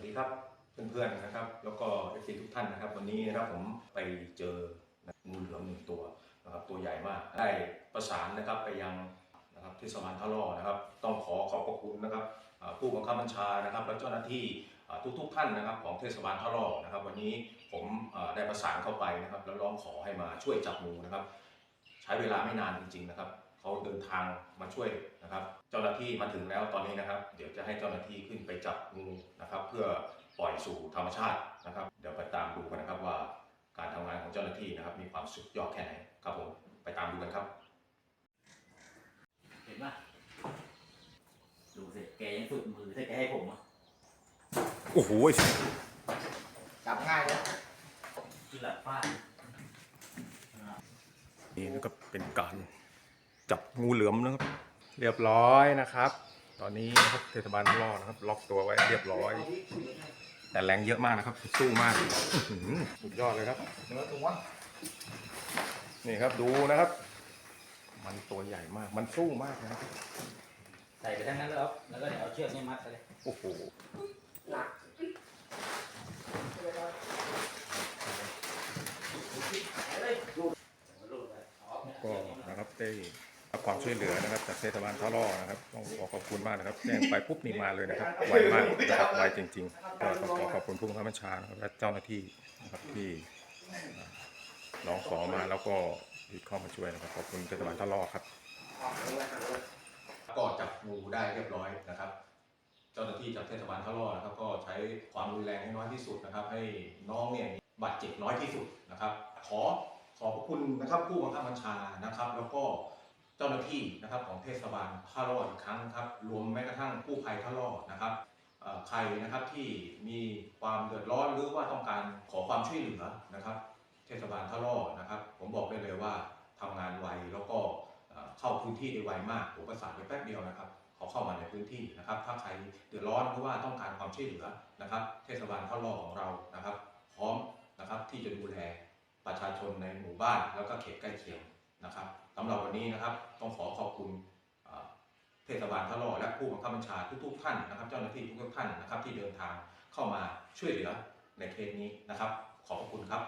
วัสดีครับเพื่อนๆนะครับ แล้วก็เอฟซีทุกท่านนะครับ วันนี้นะครับผมไปเจองูเหลือมหนึ่งตัวนะครับตัวใหญ่มากได้ประสานนะครับไปยังนะครับเทศบาลท่าล่อนะครับ ต้องขอขอบพระคุณนะครับผู้บังคับบัญชานะครับ และเจ้าหน้าที่ทุกๆท่านนะครับ ของเทศบาลท่าล่อนะครับ วันนี้ผมได้ประสานเข้าไปนะครับ แล้วร้องขอให้มาช่วยจับงูนะครับ ใช้เวลาไม่นานจริงๆนะครับ เขาเดินทางมาช่วยนะครับ เจ้าหน้าที่มาถึงแล้วตอนนี้นะครับ เดี๋ยวจะให้เจ้าหน้าที่ขึ้นไปจับงูนะครับ เพื่อปล่อยสู่ธรรมชาตินะครับ เดี๋ยวไปตามดูกันนะครับว่าการทำงานของเจ้าหน้าที่นะครับ มีความสุดยอดแค่ไหนครับผมไปตามดูกันครับ เห็นปะดูสิแกยังฝึกมือถ้าแกให้ผมอะโอ้โหจับง่ายนะคือหลับฟาดนี่นะครับเป็นการ จับงูเหลือมนะครับ เรียบร้อยนะครับ ตอนนี้นะครับเทศบาลรอดนะครับ ล็อกตัวไว้เรียบร้อย แต่แรงเยอะมากนะครับ สู้มากอื้อหือสุดยอดเลยครับเนื้อตัวนี่ครับดูนะครับ มันตัวใหญ่มาก มันสู้มากนะครับ ใส่ไปทั้งนั้นแล้วครับแล้วก็เดี๋ยวเอาเชือกนี่มัดไปเลย โอ้โหหนักรูดไปอ๋อเนี่ยก็นะครับได้ รับความช่วยเหลือนะครับจากเทศบาลท่าล่อนะครับต้องขอขอบคุณมากนะครับแจ้งไปปุ๊บนี่มาเลยนะครับไวมากนะครับไวจริงๆก็ต้องขอขอบคุณผู้บังคับบัญชานะครับและเจ้าหน้าที่นะครับที่ร้องขอมาแล้วก็รีบเข้ามาช่วยนะครับขอบคุณเทศบาลท่าล่อครับก็จับงูได้เรียบร้อยนะครับ เจ้าหน้าที่จากเทศบาลท่าล่อนะครับ ก็ใช้ความรุนแรงให้น้อยที่สุดนะครับ ให้น้องเนี่ยบาดเจ็บน้อยที่สุดนะครับ ขอขอบคุณนะครับผู้บังคับบัญชานะครับ แล้วก็ จ้าหน้าที่นะครับของเทศบาลท่าล่ออีกครั้งครับรวมแม้กระทั่งผู้ภัยท่าล่อนะครับใครนะครับที่มีความเดือดร้อนหรือว่าต้องการขอความช่วยเหลือนะครับ เทศบาลท่าล่อนะครับ ผมบอกได้เลยว่าทำงานไวแล้วก็เอ่อเข้าพื้นที่ได้ไวมากผมประสานไปแป๊บเดียวนะครับเขาเข้ามาในพื้นที่นะครับ ถ้าใครเดือดร้อนหรือว่าต้องการความช่วยเหลือนะครับ เทศบาลท่าล่อของเรานะครับ พร้อมนะครับที่จะดูแลประชาชนในหมู่บ้านแล้วก็เขตใกล้เคียง นะครับสำหรับวันนี้นะครับต้องขอขอบคุณเทศบาลท่าล่อและผู้บังคับบัญชาทุกๆท่านนะครับ เจ้าหน้าที่ทุกท่านนะครับที่เดินทางเข้ามาช่วยเหลือในเคสนี้นะครับ ขอบคุณครับ